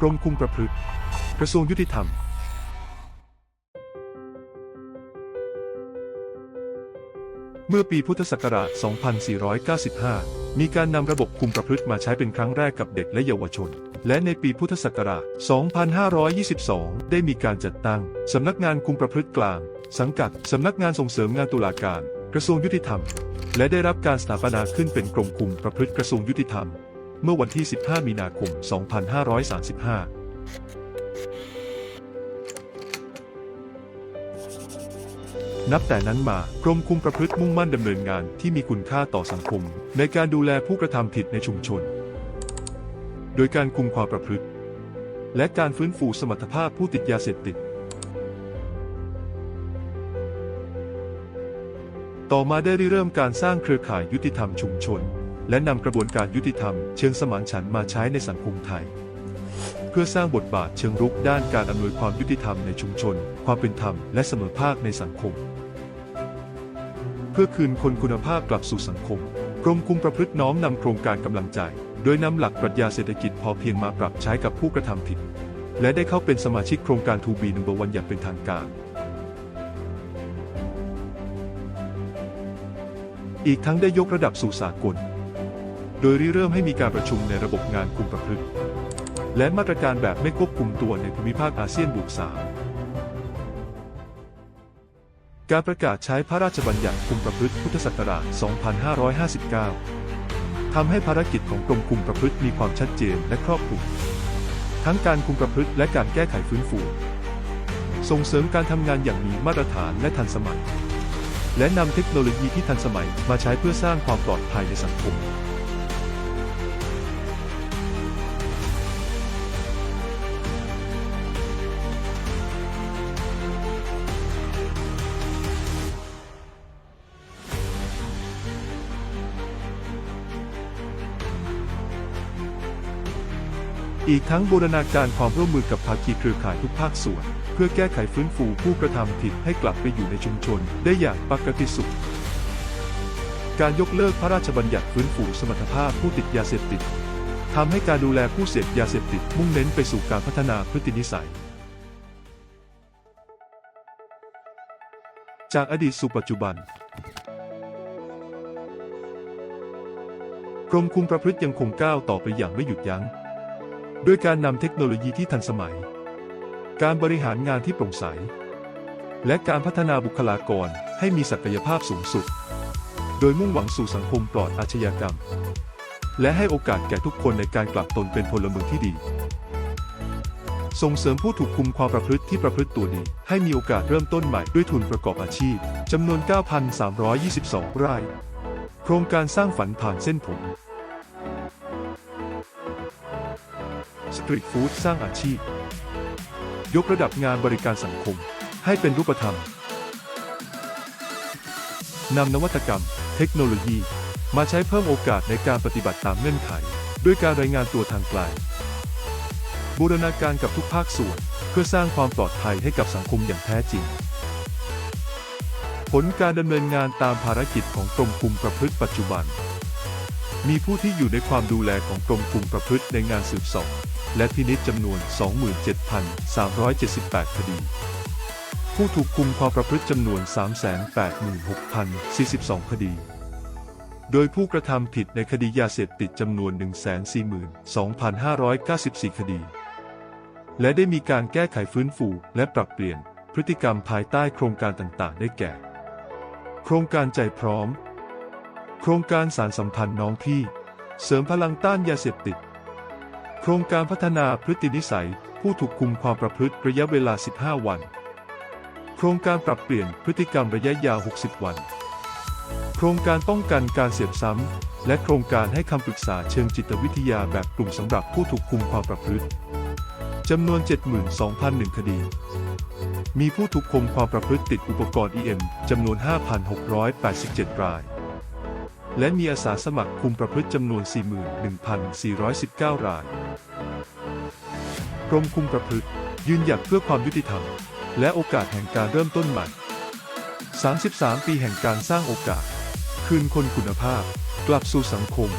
กรมคุมประพฤติ กระทรวงยุติธรรมเมื่อปีพุทธศักราช 2495 มีการนำระบบคุมประพฤติมาใช้เป็นครั้งแรกกับเด็กและเยาวชน และในปีพุทธศักราช 2522 ได้มีการจัดตั้ง สำนักงานคุมประพฤติกลาง สังกัด สำนักงานส่งเสริมงานตุลาการ กระทรวงยุติธรรม และได้รับการสถาปนาขึ้นเป็นกรมคุมประพฤติกระทรวงยุติธรรม เมื่อวันที่ 15 มีนาคม 2535นับแต่นั้นมากรมคุมประพฤติมุ่งมั่นดำเนินงานที่มีคุณค่าต่อสังคม ในการดูแลผู้กระทำผิดในชุมชน โดยการคุมความประพฤติ และการฟื้นฟูสมรรถภาพผู้ติดยาเสพติด ต่อมาได้ริเริ่มการสร้างเครือข่ายยุติธรรมชุมชน และนำกระบวนการยุติธรรมเชิงสมานฉันท์มาใช้ในสังคมไทย เพื่อสร้างบทบาทเชิงรุกด้านการอำนวยความยุติธรรมในชุมชน ความเป็นธรรมและเสมอภาคในสังคม เพื่อคืนคนคุณภาพกลับสู่สังคมกรมคุมประพฤติน้อมนำโครงการกำลังใจ โดยนำหลักปรัชญาเศรษฐกิจพอเพียงมาปรับใช้กับผู้กระทำผิด และได้เข้าเป็นสมาชิกโครงการทูบีนัมเบอร์วันอย่างเป็นทางการอีกทั้งได้ยกระดับสู่สากล โดยริเริ่มให้มีการประชุมในระบบงานคุมประพฤติ และมาตรการแบบไม่ควบคุมตัวในภูมิภาคอาเซียนบุกสามการประกาศใช้พระราชบัญญัติคุมประพฤติพุทธศักราช 2559 ทำให้ภารกิจของกรมคุมประพฤติมีความชัดเจนและครอบคลุม ทั้งการคุมประพฤติและการแก้ไขฟื้นฟู ส่งเสริมการทำงานอย่างมีมาตรฐานและทันสมัย และนำเทคโนโลยีที่ทันสมัยมาใช้เพื่อสร้างความปลอดภัยในสังคม อีกทั้งบูรณาการความร่วมมือกับภาคีเครือข่ายทุกภาคส่วน เพื่อแก้ไขฟื้นฟูผู้กระทำผิดให้กลับไปอยู่ในชุมชน ได้อย่างปกติสุข การยกเลิกพระราชบัญญัติฟื้นฟูสมรรถภาพผู้ติดยาเสพติดทำให้การดูแลผู้เสพยาเสพติดมุ่งเน้นไปสู่การพัฒนาพฤตินิสัย จากอดีตสู่ปัจจุบันกรมคุมประพฤติยังคงก้าวต่อไปอย่างไม่หยุดยัง้ง ด้วยการนำเทคโนโลยีที่ทันสมัย การบริหารงานที่โปร่งใส และการพัฒนาบุคลากรให้มีศักยภาพสูงสุด โดยมุ่งหวังสู่สังคมปลอดอาชญากรรม และให้โอกาสแก่ทุกคนในการกลับตนเป็นพลเมืองที่ดี ส่งเสริมผู้ถูกคุมความประพฤติที่ประพฤติตัวดีให้มีโอกาสเริ่มต้นใหม่ด้วยทุนประกอบอาชีพจำนวน 9,322 ราย โครงการสร้างฝันผ่านเส้นผม ตรีทฟู้ดสร้างอาชีพ ยกระดับงานบริการสังคม ให้เป็นรูปธรรมนำนวัตกรรม เทคโนโลยี มาใช้เพิ่มโอกาสในการปฏิบัติตามเงื่อนไข ด้วยการรายงานตัวทางไกลบูรณาการกับทุกภาคส่วน เพื่อสร้างความปลอดภัยให้กับสังคมอย่างแท้จริง ผลการดำเนินงานตามภารกิจของกรมคุมประพฤติปัจจุบัน มีผู้ที่อยู่ในความดูแลของกรมคุมประพฤติในงานสืบสวน และพินิจจำนวน 27,378 คดี ผู้ถูกคุมความประพฤติจำนวน 386,042 คดี โดยผู้กระทำผิดในคดียาเสพติดจำนวน 142,594 คดี และได้มีการแก้ไขฟื้นฟูและปรับเปลี่ยนพฤติกรรมภายใต้โครงการต่างๆ ได้แก่ โครงการใจพร้อม โครงการสารสัมพันธ์น้องพี่ เสริมพลังต้านยาเสพติด โครงการพัฒนาพฤตินิสัย ผู้ถูกคุมความประพฤติระยะเวลา 15 วัน โครงการปรับเปลี่ยนพฤติกรรมระยะยาว 60 วัน โครงการป้องกันการเสพซ้ำ และโครงการให้คำปรึกษาเชิงจิตวิทยาแบบกลุ่มสำหรับผู้ถูกคุมความประพฤติจำนวน 72,001 คดี มีผู้ถูกคุมความประพฤติติดอุปกรณ์ EM จำนวน 5,687 ราย และมีอาสาสมัครคุมประพฤติจำนวน 41,419 ราย กรมคุมประพฤติ ยืนหยัดเพื่อความยุติธรรม และโอกาสแห่งการเริ่มต้นใหม่ 33 ปีแห่งการสร้างโอกาส คืนคนคุณภาพ กลับสู่สังคม